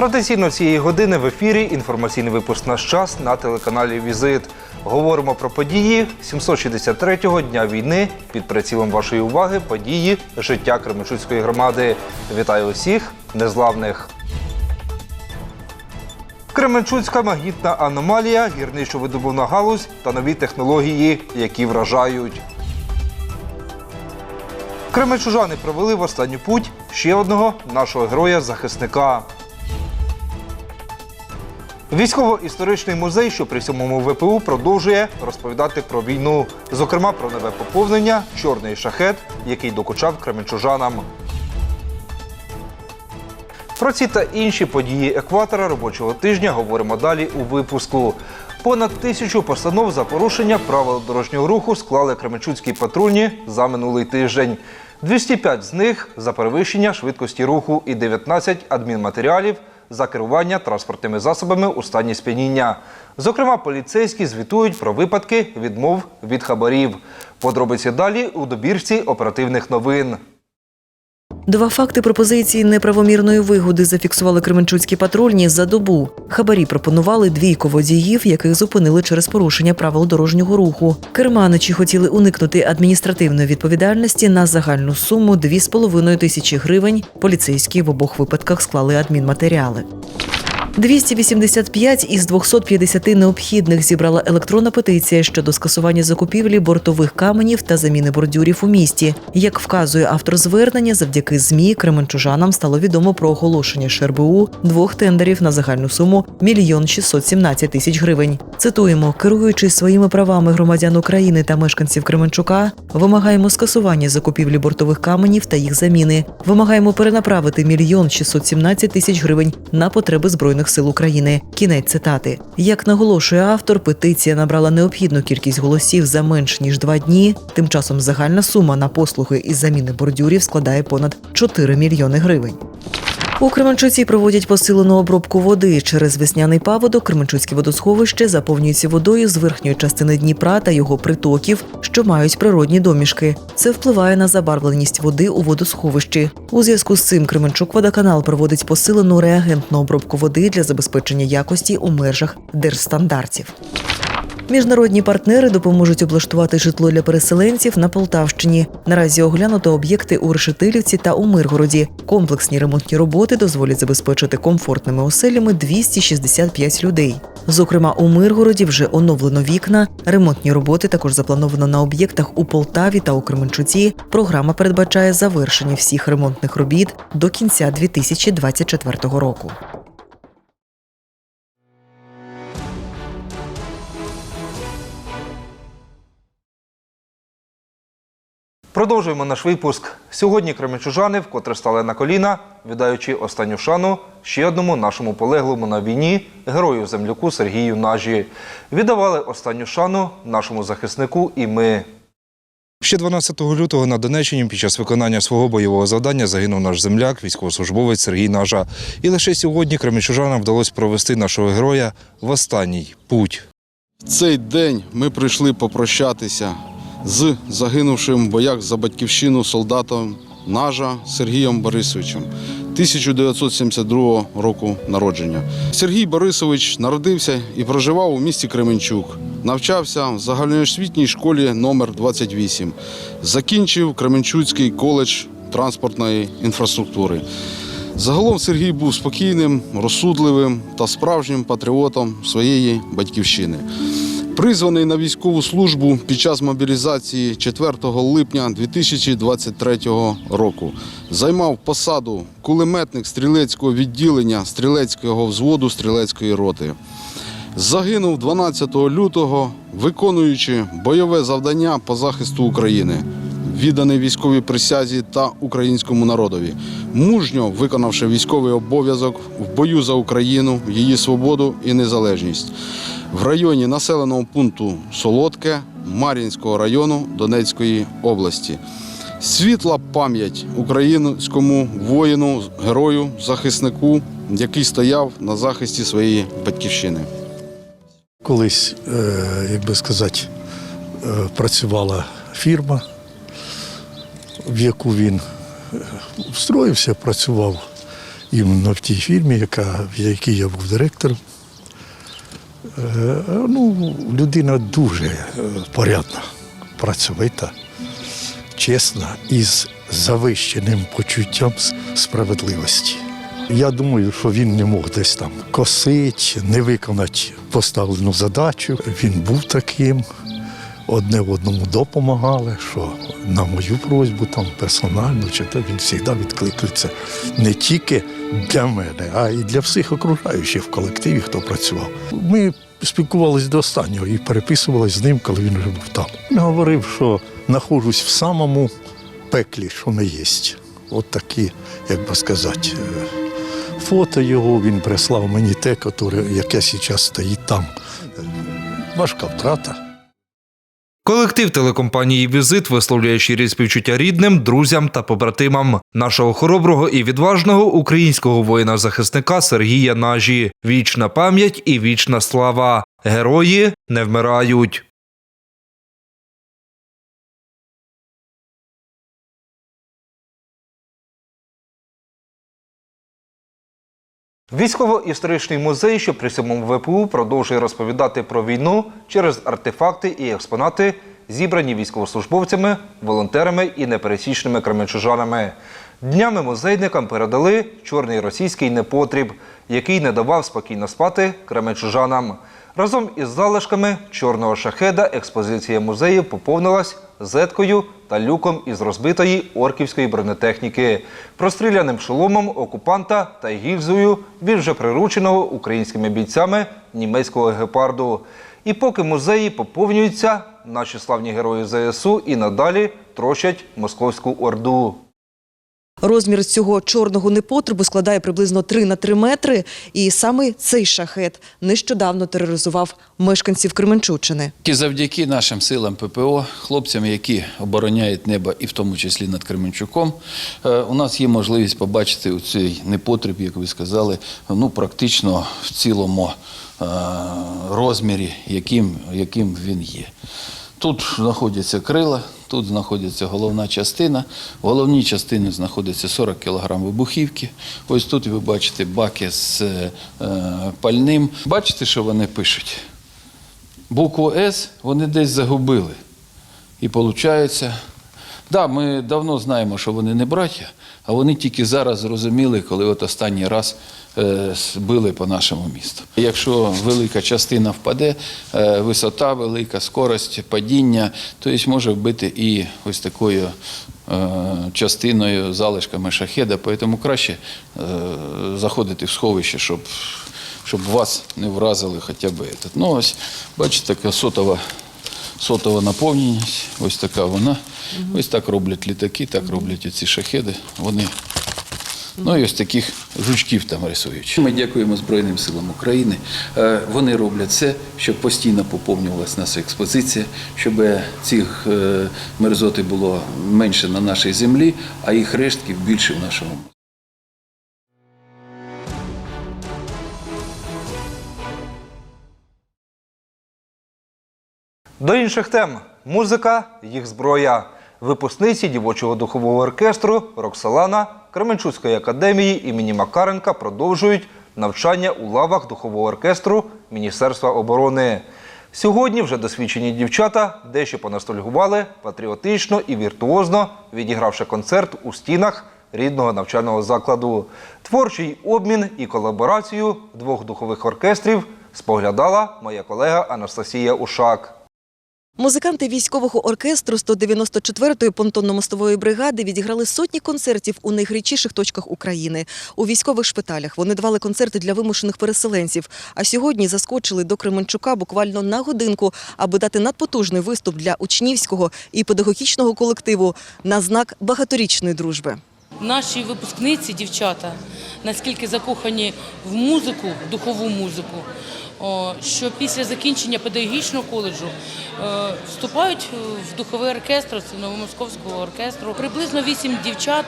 Традиційно цієї години в ефірі інформаційний випуск «Наш час» на телеканалі Візит. Говоримо про події 763-го дня війни. Під прицілом вашої уваги події життя Кременчуцької громади. Вітаю усіх незламних. Кременчуцька магнітна аномалія, гірничо-видобувна галузь та нові технології, які вражають. Кременчужани провели в останню путь ще одного нашого героя-захисника. Військово-історичний музей, що при сьомому ВПУ, продовжує розповідати про війну, зокрема про нове поповнення Чорний шахет, який докучав кременчужанам. Про ці та інші події екватора робочого тижня говоримо далі у випуску. Понад тисячу постанов за порушення правил дорожнього руху склали Кременчуцькі патрульні за минулий тиждень. 205 з них за перевищення швидкості руху і 19 адмінматеріалів за керування транспортними засобами у стані сп'яніння. Зокрема, поліцейські звітують про випадки відмов від хабарів. Подробиці далі у добірці оперативних новин. Два факти пропозиції неправомірної вигоди зафіксували кременчуцькі патрульні за добу. Хабарі пропонували двійко водіїв, яких зупинили через порушення правил дорожнього руху. Керманичі хотіли уникнути адміністративної відповідальності на загальну суму 2,5 тисячі гривень. Поліцейські в обох випадках склали адмінматеріали. 285 із 250 необхідних зібрала електронна петиція щодо скасування закупівлі бортових каменів та заміни бордюрів у місті. Як вказує автор звернення, завдяки змі кременчужанам стало відомо про оголошення ШРБУ двох тендерів на загальну суму мільйон 617 тисяч гривень. Цитуємо, керуючись своїми правами громадян України та мешканців Кременчука, вимагаємо скасування закупівлі бортових каменів та їх заміни. Вимагаємо перенаправити мільйон 617 тисяч гривень на потреби збройних сил України. Кінець цитати. Як наголошує автор, петиція набрала необхідну кількість голосів за менш ніж два дні. Тим часом загальна сума на послуги із заміни бордюрів складає понад 4 мільйони гривень. У Кременчуці проводять посилену обробку води. Через весняний паводок Кременчуцьке водосховище заповнюється водою з верхньої частини Дніпра та його притоків, що мають природні домішки. Це впливає на забарвленість води у водосховищі. У зв'язку з цим Кременчук водоканал проводить посилену реагентну обробку води для забезпечення якості у межах держстандартів. Міжнародні партнери допоможуть облаштувати житло для переселенців на Полтавщині. Наразі оглянуто об'єкти у Решетилівці та у Миргороді. Комплексні ремонтні роботи дозволять забезпечити комфортними оселями 265 людей. Зокрема, у Миргороді вже оновлено вікна. Ремонтні роботи також заплановано на об'єктах у Полтаві та у Кременчуці. Програма передбачає завершення всіх ремонтних робіт до кінця 2024 року. Продовжуємо наш випуск. Сьогодні кременчужани вкотре стали на коліна, віддаючи останню шану ще одному нашому полеглому на війні герою земляку Сергію Нажі. Віддавали останню шану нашому захиснику і ми. Ще 12 лютого на Донеччині під час виконання свого бойового завдання загинув наш земляк, військовослужбовець Сергій Нажа. І лише сьогодні кременчужанам вдалося провести нашого героя в останній путь. В цей день ми прийшли попрощатися з загинувшим в боях за батьківщину солдатом Нажа Сергієм Борисовичем 1972 року народження. Сергій Борисович народився і проживав у місті Кременчук. Навчався в загальноосвітній школі номер 28 Закінчив Кременчуцький коледж транспортної інфраструктури. Загалом Сергій був спокійним, розсудливим та справжнім патріотом своєї батьківщини. Призваний на військову службу під час мобілізації 4 липня 2023 року. Займав посаду кулеметник стрілецького відділення стрілецького взводу стрілецької роти. Загинув 12 лютого, виконуючи бойове завдання по захисту України, відданий військовій присязі та українському народові, мужньо виконавши військовий обов'язок в бою за Україну, її свободу і незалежність в районі населеного пункту Солодке Мар'їнського району Донецької області. Світла пам'ять українському воїну, герою, захиснику, який стояв на захисті своєї батьківщини. Колись, е, як би сказати, е, працювала фірма, в яку він е, встроївся, працював іменно в тій фірмі, яка, в якій я був директором. Е, Ну, людина дуже е, порядна, працьовита, чесна і з завищеним почуттям справедливості. Я думаю, що він не мог десь там косити, не виконати поставлену задачу. Він був таким, одне одному допомагали, що на мою просьбу там персонально, чи то він завжди відкликається не тільки для мене, а й для всіх окружаючих в колективі, хто працював. Ми спілкувалися до останнього і переписувалися з ним, коли він вже був там. Він говорив, що знаходжусь в самому пеклі, що не є. От такі, як би сказати, е, фото його він прислав мені те, яке зараз стоїть там. Е, Важка втрата. Колектив телекомпанії Візит висловлює щирі співчуття рідним, друзям та побратимам нашого хороброго і відважного українського воїна-захисника Сергія Нажі. Вічна пам'ять і вічна слава. Герої не вмирають. Військово-історичний музей, що при самому ВПУ продовжує розповідати про війну через артефакти і експонати, зібрані військовослужбовцями, волонтерами і непересічними кременчужанами. Днями музейникам передали чорний російський непотріб, який не давав спокійно спати кременчужанам. Разом із залишками чорного шахеда експозиція музею поповнилась зеткою та люком із розбитої орківської бронетехніки, простріляним шоломом окупанта та гільзою вже прирученого українськими бійцями німецького гепарду. І поки музеї поповнюються, наші славні герої ЗСУ і надалі трощать московську орду. Розмір цього чорного непотребу складає приблизно 3 на 3 метри. І саме цей шахет нещодавно тероризував мешканців Кременчуччини. І завдяки нашим силам ППО, хлопцям, які обороняють небо, і в тому числі над Кременчуком, е, у нас є можливість побачити у цей непотріб, як ви сказали, ну практично в цілому е, розмірі, яким, яким він є. Тут знаходяться крила, тут знаходиться головна частина. В головній частині знаходиться 40 кг вибухівки. Ось тут ви бачите баки з е, пальним. Бачите, що вони пишуть? Букву С вони десь загубили. І виходить, да, ми давно знаємо, що вони не браття, а вони тільки зараз зрозуміли, коли от останній раз е, били по нашому місту. Якщо велика частина впаде, е, висота велика, скорость падіння, то може вбити і ось такою е, частиною, залишками шахеда. Тому краще заходити в сховище, щоб щоб вас не вразили хоча б этот. Ну ось, бачите, така сотова, сотова наповненість, ось така вона. Ось так роблять літаки, так роблять оці шахеди. Вони Ну і ось таких жучків там рисують. Ми дякуємо Збройним силам України. Е, Вони роблять все, щоб постійно поповнювалася наша експозиція, щоб цих е, мерзоти було менше на нашій землі, а їх рештків більше в нашому. До інших тем музика, їх зброя. Випускниці дівочого духового оркестру Роксолана Кременчуцької академії імені Макаренка продовжують навчання у лавах духового оркестру Міністерства оборони. Сьогодні вже досвідчені дівчата дещо понастольгували патріотично і віртуозно, відігравши концерт у стінах рідного навчального закладу. Творчий обмін і колаборацію двох духових оркестрів споглядала моя колега Анастасія Ушак. Музиканти військового оркестру 194-ї понтонно-мостової бригади відіграли сотні концертів у найгарячіших точках України. У військових шпиталях вони давали концерти для вимушених переселенців. А сьогодні заскочили до Кременчука буквально на годинку, аби дати надпотужний виступ для учнівського і педагогічного колективу на знак багаторічної дружби. Наші випускниці, дівчата, наскільки закохані в музику, в духову музику, що після закінчення педагогічного коледжу е, вступають в духовий оркестр Новомосковського оркестру. Приблизно вісім дівчат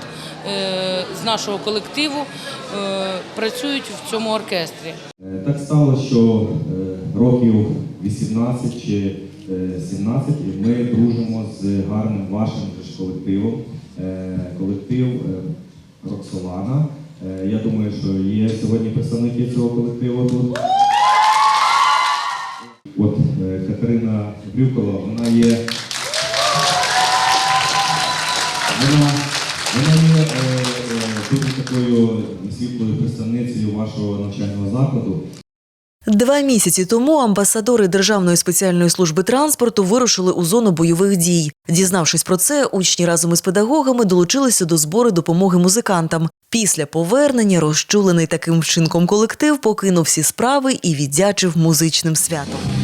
е, з нашого колективу е, працюють в цьому оркестрі. Е, Так стало, що е, років 18 чи е, 17 ми дружимо з гарним вашим колективом. Е, Колектив е, Роксолана. Е, Я думаю, що є сьогодні представники цього колективу тут. От Катерина Брюкова, вона є. Вона, вона є дуже такою світлою представницею вашого навчального закладу. Два місяці тому амбасадори Державної спеціальної служби транспорту вирушили у зону бойових дій. Дізнавшись про це, учні разом із педагогами долучилися до збору допомоги музикантам. Після повернення розчулений таким вчинком колектив покинув всі справи і віддячив музичним святом.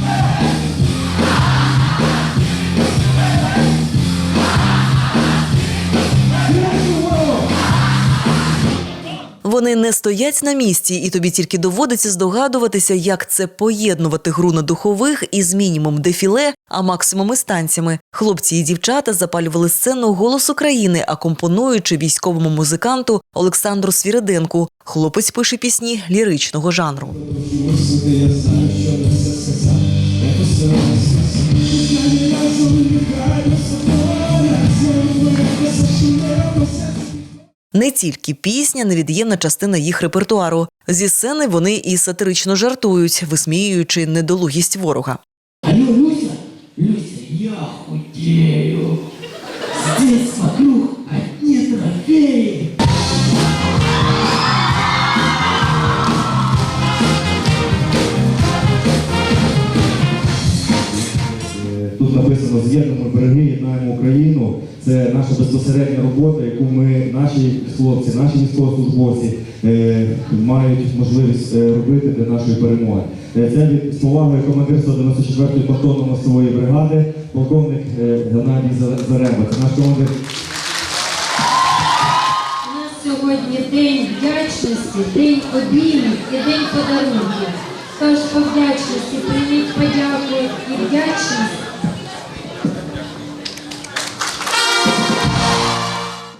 Вони не стоять на місці, і тобі тільки доводиться здогадуватися, як це поєднувати гру на духових із мінімум дефіле, а максимум із танцями. Хлопці і дівчата запалювали сцену голос України, акомпонуючи військовому музиканту Олександру Свіриденку. Хлопець пише пісні ліричного жанру. Не тільки пісня, невід'ємна частина їх репертуару. Зі сцени вони і сатирично жартують, висміюючи недолугість ворога. Алло, Люся? Люся, я худею. Здесь вокруг одни трофеи. Е, Тут написано єднаємо Україну. Це наша безпосередня робота, яку ми, наші хлопці, наші військовослужбовці е, мають можливість е, робити для нашої перемоги. Е, Це від з повагою командир 194-ї понтонно-мостової бригади, полковник Геннадій За- Заремба. Це наш командир. У нас сьогодні день вдячності, день обіймів і день подарунків. Тож по вдячності прийміть подяку і вдячність.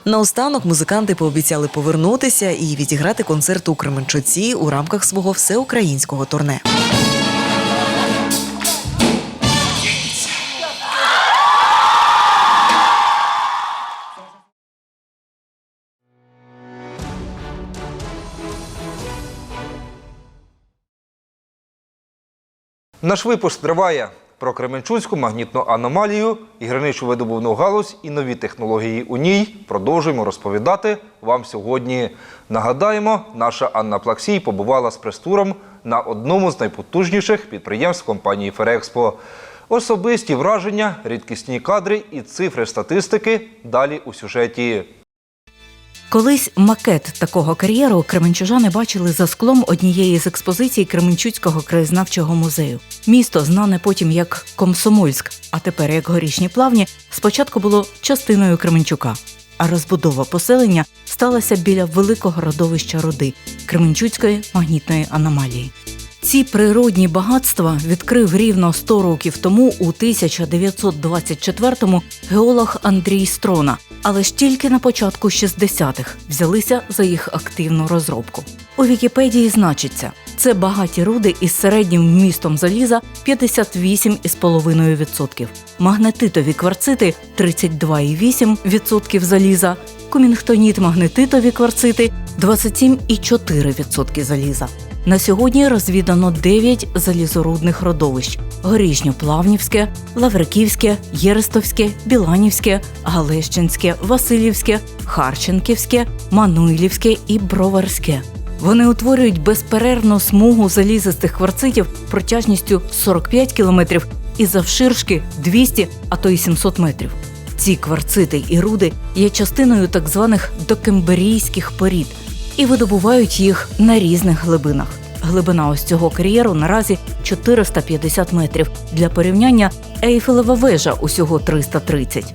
Наостанок музиканти пообіцяли повернутися і відіграти концерт у Кременчуці у рамках свого всеукраїнського турне. Наш випуск триває про Кременчуцьку магнітну аномалію, і граничу видобувну галузь і нові технології у ній продовжуємо розповідати вам сьогодні. Нагадаємо, наша Анна Плаксій побувала з прес-туром на одному з найпотужніших підприємств компанії Ферекспо. Особисті враження, рідкісні кадри і цифри статистики далі у сюжеті. Колись макет такого кар'єру кременчужани бачили за склом однієї з експозицій Кременчуцького краєзнавчого музею. Місто, знане потім як Комсомольськ, а тепер як горішні плавні, спочатку було частиною Кременчука. А розбудова поселення сталася біля великого родовища руди Кременчуцької магнітної аномалії. Ці природні багатства відкрив рівно 100 років тому у 1924-му геолог Андрій Строна, але ж тільки на початку 60-х взялися за їх активну розробку. У Вікіпедії значиться, це багаті руди із середнім вмістом заліза 58,5%, магнетитові кварцити 32,8% заліза, кумінгтоніт-магнетитові кварцити 27,4% заліза. На сьогодні розвідано 9 залізорудних родовищ: Горішньоплавнівське, Лавриківське, Єрестовське, Біланівське, Галещинське, Васильівське, Харченківське, Мануйлівське і Броварське. Вони утворюють безперервну смугу залізистих кварцитів протяжністю 45 кілометрів і завширшки 200, а то й 700 метрів. Ці кварцити і руди є частиною так званих докемберійських порід і видобувають їх на різних глибинах. Глибина ось цього кар'єру наразі 450 метрів. Для порівняння Ейфелева вежа усього 330.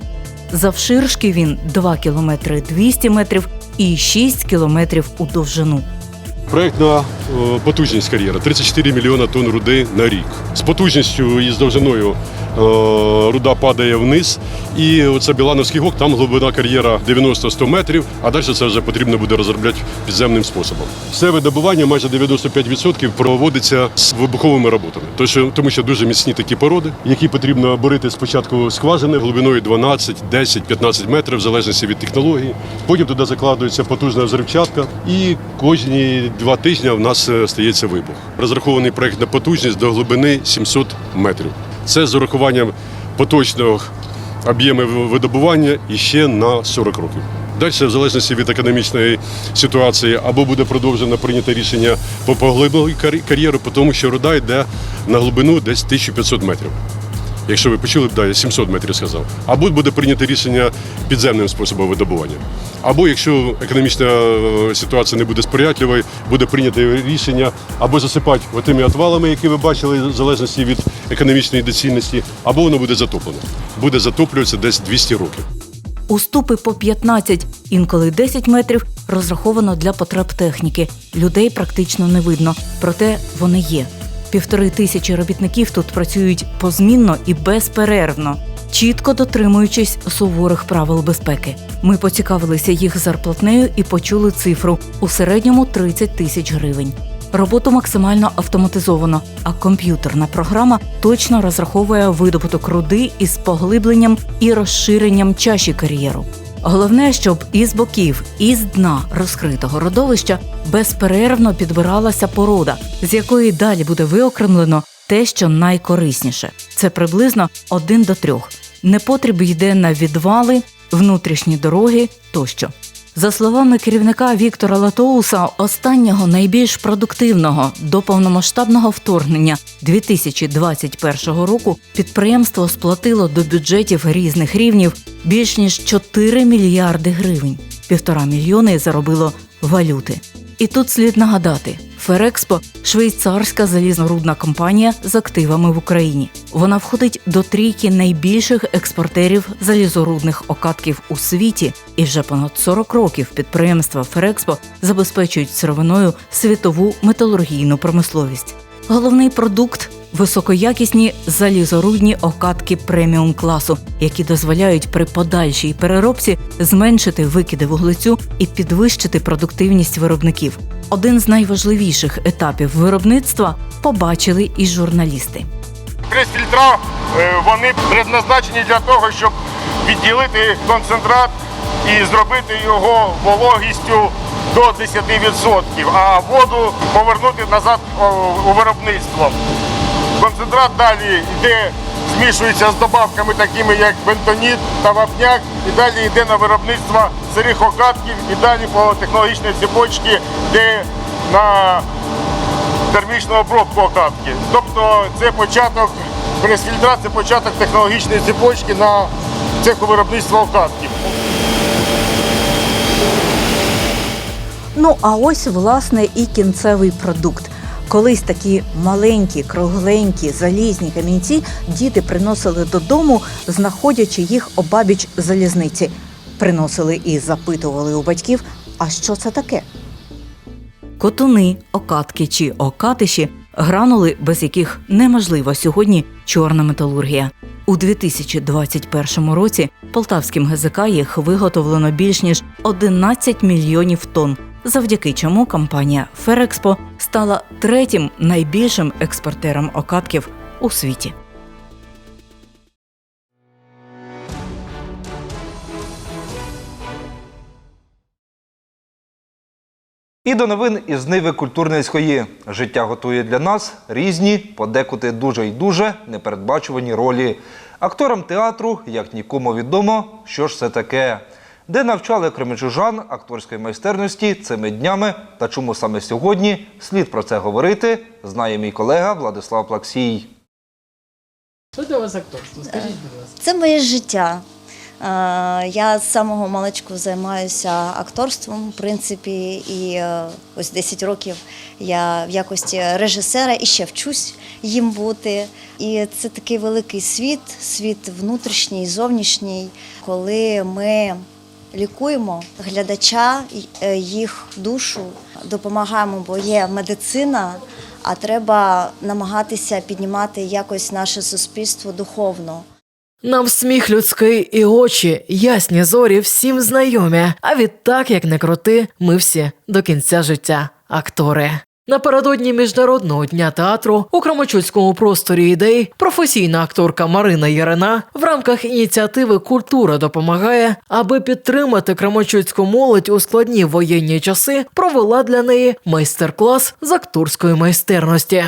Завширшки він 2 кілометри 200 метрів і 6 кілометрів у довжину. Проектна е, потужність кар'єра 34 мільйона тонн руди на рік. З потужністю і з довжиною руда падає вниз. І оце Білановський гок, там глибина кар'єра 90-100 метрів, а далі це вже потрібно буде розробляти підземним способом. Все видобування, майже 95% проводиться з вибуховими роботами. Що, тому що дуже міцні такі породи, які потрібно борити спочатку скважини глибиною 12, 10, 15 метрів, в залежності від технології. Потім туди закладується потужна взривчатка, і кожні два тижні в нас е, стається вибух. Розрахований проект на потужність до глибини 700 метрів. Це з урахуванням поточного об'єму видобування і ще на 40 років. Далі, в залежності від економічної ситуації, або буде продовжено прийнято рішення по поглибленій кар'єру, тому що руда йде на глибину десь 1500 метрів. Якщо ви почули да, я 700 метрів сказав. Або буде прийнято рішення підземним способом видобування. Або якщо економічна е, ситуація не буде сприятливою, буде прийнято рішення або засипати тими отвалами, які ви бачили, в залежності від економічної доцільності, або воно буде затоплено. Буде затоплюватися десь 200 років. Уступи по 15, інколи 10 метрів розраховано для потреб техніки. Людей практично не видно, проте вони є. Півтори тисячі робітників тут працюють позмінно і безперервно, чітко дотримуючись суворих правил безпеки. Ми поцікавилися їх зарплатнею і почули цифру у середньому 30 тисяч гривень. Роботу максимально автоматизовано, а комп'ютерна програма точно розраховує видобуток руди із поглибленням і розширенням чаші кар'єру. Головне, щоб із боків, із дна розкритого родовища безперервно підбиралася порода, з якої далі буде виокремлено те, що найкорисніше. Це приблизно один до трьох. Непотріб йде на відвали, внутрішні дороги тощо. За словами керівника Віктора Латоуса, останнього найбільш продуктивного до повномасштабного вторгнення 2021 року підприємство сплатило до бюджетів різних рівнів більш ніж 4 мільярди гривень. Півтора мільйони заробило валюти. І тут слід нагадати: Ферекспо швейцарська залізнорудна компанія з активами в Україні. Вона входить до трійки найбільших експортерів залізорудних окатків у світі, і вже понад 40 років підприємства Ферекспо забезпечують сировиною світову металургійну промисловість. Головний продукт високоякісні залізорудні окатки преміум класу, які дозволяють при подальшій переробці зменшити викиди вуглецю і підвищити продуктивність виробників. Один з найважливіших етапів виробництва побачили і журналісти. Прес-фільтра е, вони предназначені для того, щоб відділити концентрат і зробити його вологістю до 10%, а воду повернути назад у виробництво. Концентрат далі йде, змішується з добавками, такими як бентоніт та вапняк, і далі йде на виробництво сирих окатків і далі по технологічній цепочці, де на термічну обробку окатки. Тобто це початок прес-фільтра, початок технологічної цепочки на цеху виробництва окатків. Ну а ось власне і кінцевий продукт. Колись такі маленькі, кругленькі, залізні камінці діти приносили додому, знаходячи їх обабіч залізниці. Приносили і запитували у батьків, а що це таке? Котуни, окатки чи окатиші гранули, без яких неможлива сьогодні чорна металургія. У 2021 році полтавським ГЗК їх виготовлено більш ніж 11 мільйонів тонн, завдяки чому компанія Ферекспо стала третім найбільшим експортером окатків у світі. І до новин із Ниви Культурницької. Життя готує для нас різні, подекуди дуже й дуже непередбачувані ролі. Акторам театру, як нікому відомо, що ж це таке. Де навчали кременчужан акторської майстерності цими днями та чому саме сьогодні слід про це говорити, знає мій колега Владислав Плаксій. Що для вас акторство? Скажіть, будь ласка. Це моє життя. Я з самого маличку займаюся акторством, в принципі, і е, ось 10 років я в якості режисера і ще вчусь їм бути. І це такий великий світ, світ внутрішній, зовнішній, коли ми лікуємо глядача, е, їх душу, допомагаємо, бо є медицина. а треба намагатися піднімати якось наше суспільство духовно. Нам сміх людський і очі, ясні зорі всім знайомі. А відтак, як не крути, ми всі до кінця життя актори. Напередодні міжнародного дня театру у Крамачуцькому просторі ідей професійна акторка Марина Ярина в рамках ініціативи Культура допомагає, аби підтримати крамачуцьку молодь у складні воєнні часи, провела для неї майстер-клас з акторської майстерності.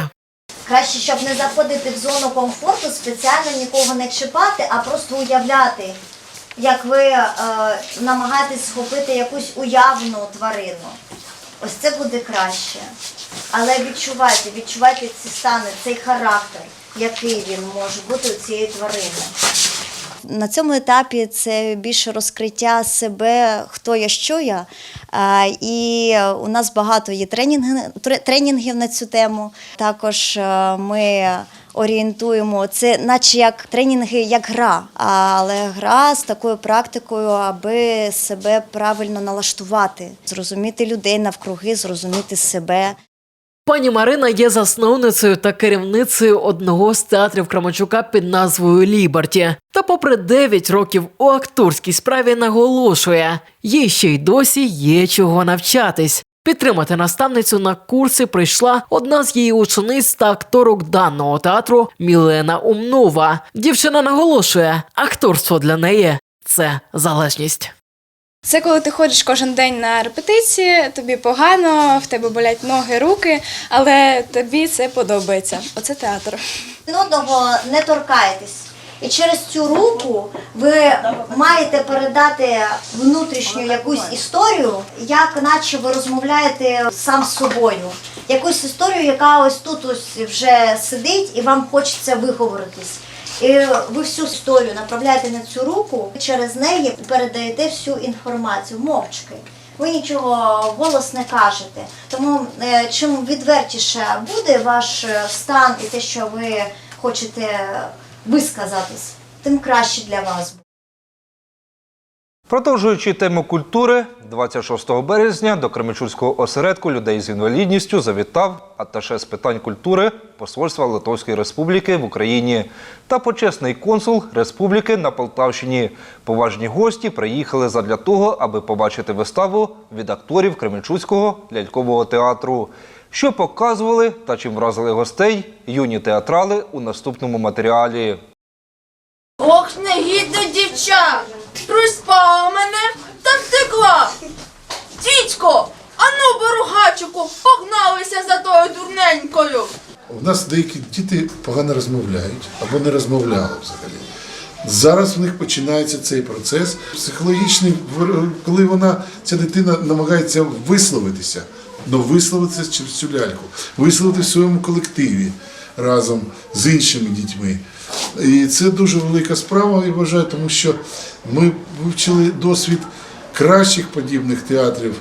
Краще, щоб не заходити в зону комфорту, спеціально нікого не чіпати, а просто уявляти, як ви е, намагаєтесь схопити якусь уявну тварину. Ось це буде краще. Але відчувайте, відчувайте ці стани, цей характер, який він може бути у цієї тварини. На цьому етапі це більше розкриття себе, хто я, що я. І у нас багато є тренінгів на цю тему. Також е, ми орієнтуємо це, наче як тренінги, як гра, але гра з такою практикою, аби себе правильно налаштувати, зрозуміти людей навкруги, зрозуміти себе. Пані Марина є засновницею та керівницею одного з театрів Крамачука під назвою Ліберті. Та, попри 9 років у акторській справі, наголошує, їй ще й досі є чого навчатись. Підтримати наставницю на курси прийшла одна з її учениць та акторок даного театру Мілена Умнова. Дівчина наголошує, акторство для неї це залежність. Це коли ти ходиш кожен день на репетиції, тобі погано, в тебе болять ноги, руки, але тобі це подобається. Оце театр. Одного не торкаєтесь. І через цю руку ви маєте передати внутрішню якусь історію, як наче ви розмовляєте сам з собою. Якусь історію, яка ось тут ось вже сидить, і вам хочеться виговоритись. І ви всю історію направляєте на цю руку, через неї передаєте всю інформацію мовчки. Ви нічого голос не кажете. Тому е, чим відвертіше буде ваш е, стан і те, що ви хочете висказатись, тим краще для вас. Продовжуючи тему культури, 26 березня до Кременчуцького осередку людей з інвалідністю завітав аташе з питань культури Посольства Литовської Республіки в Україні та почесний консул Республіки на Полтавщині. Поважні гості приїхали задля того, аби побачити виставу від акторів Кременчуцького лялькового театру, що показували та чим вразили гостей юні театрали у наступному матеріалі. Ох, негідно дівча! Приспала мене та втекла! Дідько! Ану, боругачику, погналися за тою дурненькою! У нас деякі діти погано розмовляють або не розмовляли взагалі. Зараз в них починається цей процес психологічний, коли вона, ця дитина намагається висловитися, але висловитися через цю ляльку, висловити в своєму колективі разом з іншими дітьми. І це дуже велика справа, я вважаю, тому що ми вивчили досвід кращих подібних театрів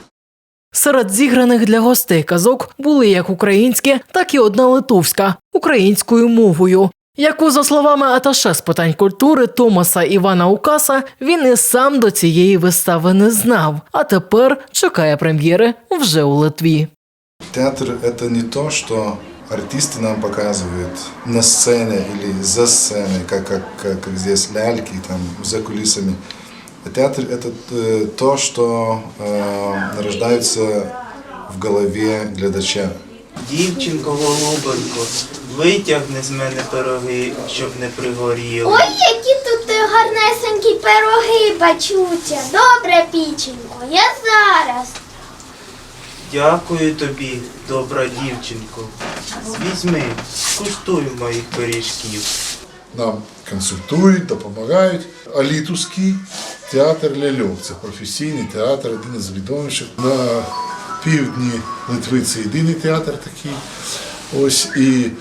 Серед зіграних для гостей казок були як українські, так і одна литовська українською мовою. Яку, за словами аташе з питань культури Томаса Івана Укаса, він і сам до цієї вистави не знав, а тепер чекає прем'єри вже у Литві. Театр – это не то, что артисты нам показывают на сцене или за сценой, как, как, как, как здесь ляльки, там, за кулисами. Театр – это э, то, что э, рождается в голове глядача. Дівчинко голубенько, витягни з мене пироги, щоб не пригоріли. Ой, які тут е, гарнесенькі пироги бачуться. Добре, піченько, я зараз. Дякую тобі, добра дівчинко. Візьми, скуштуй моїх пиріжків. нам консультують, допомагають. Алітуський театр ляльок. Це професійний театр, один із відоміших. На півдні Литви це єдиний театр такий. Ось і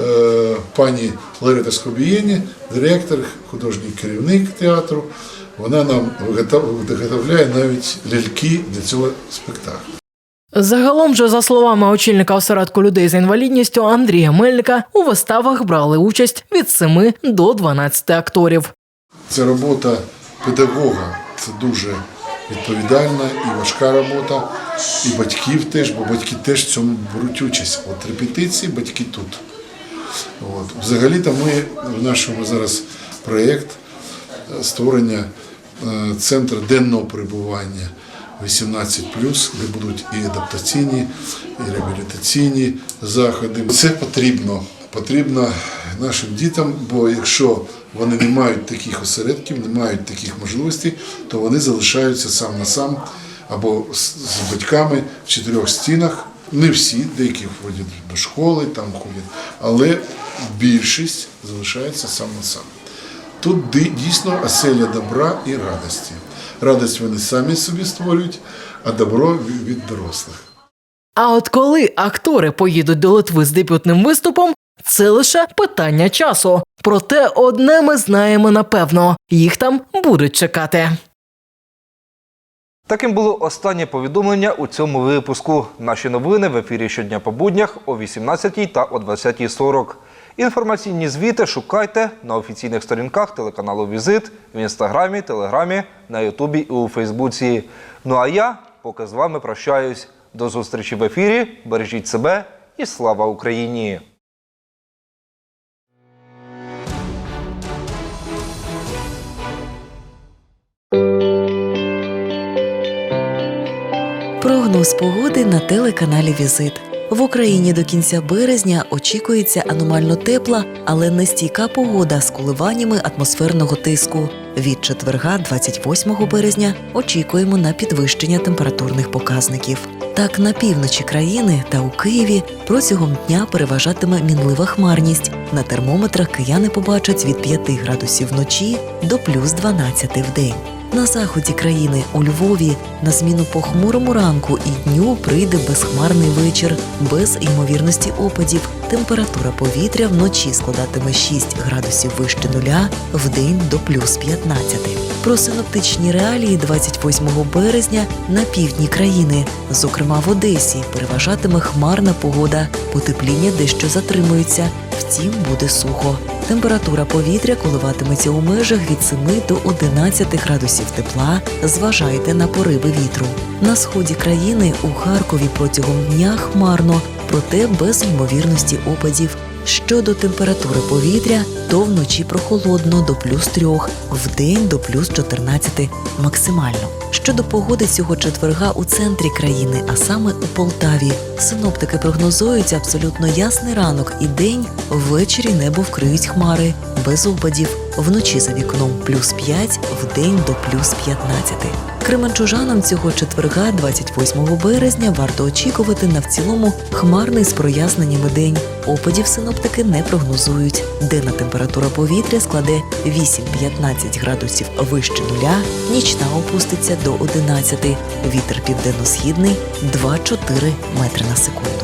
е, пані Лерита Скобієні, директор, художній керівник театру. Вона нам виготовляє навіть ляльки для цього спектаклю. Загалом же, за словами очільника осередку людей з інвалідністю Андрія Мельника, у виставах брали участь від 7 до 12 акторів. Це робота педагога. Це дуже відповідальна і важка робота, і батьків теж, бо батьки теж в цьому беруть участь. От репетиції, батьки тут. От. Взагалі-то ми в нашому зараз проєкт е, створення е, центру денного перебування 18 де будуть і адаптаційні, і реабілітаційні заходи. Це потрібно. Потрібно нашим дітям, бо якщо вони не мають таких осередків, не мають таких можливостей, то вони залишаються сам на сам або з, батьками в чотирьох стінах. Не всі, деякі ходять до школи, там ходять, але більшість залишається сам на сам. Тут дійсно оселя добра і радості. Радость вони самі собі створюють, а добро від дорослих. А от коли актори поїдуть до Литви з дебютним виступом, це лише питання часу. Проте одне ми знаємо напевно: їх там будуть чекати. Таким було останнє повідомлення у цьому випуску. Наші новини в ефірі щодня по буднях о 18 та о 20.40. Інформаційні звіти шукайте на офіційних сторінках телеканалу Візит в інстаграмі, телеграмі, на Ютубі і у Фейсбуці. Ну а я поки з вами прощаюсь. До зустрічі в ефірі. Бережіть себе і слава Україні! Прогноз погоди на телеканалі Візит. В Україні до кінця березня очікується аномально тепла, але нестійка погода з коливаннями атмосферного тиску. Від четверга, 28 березня, очікуємо на підвищення температурних показників. Так, на півночі країни та у Києві протягом дня переважатиме мінлива хмарність. На термометрах кияни побачать від 5 градусів вночі до плюс 12 в день. На заході країни у Львові на зміну похмурому ранку і дню прийде безхмарний вечір, без ймовірності опадів. Температура повітря вночі складатиме 6 градусів вище нуля, вдень до плюс 15. Про синоптичні реалії 28 березня на півдні країни, зокрема в Одесі, переважатиме хмарна погода, потепління дещо затримується, втім буде сухо. Температура повітря коливатиметься у межах від 7 до 11 градусів тепла. Зважайте на пориви вітру. На сході країни у Харкові протягом дня хмарно, проте без ймовірності опадів. Щодо температури повітря, то вночі прохолодно до плюс 3, вдень до плюс 14 максимально. Щодо погоди цього четверга у центрі країни, а саме у Полтаві, синоптики прогнозують абсолютно ясний ранок і день. Ввечері небо вкриють хмари без опадів. Вночі за вікном плюс 5, вдень до плюс 15. Кременчужанам цього четверга, 28 березня, варто очікувати на в цілому хмарний з проясненнями день. Опадів синоптики не прогнозують. Денна температура повітря складе 8-15 градусів вище нуля, нічна опуститься до 11. Вітер південно-східний 2-4 метри на секунду.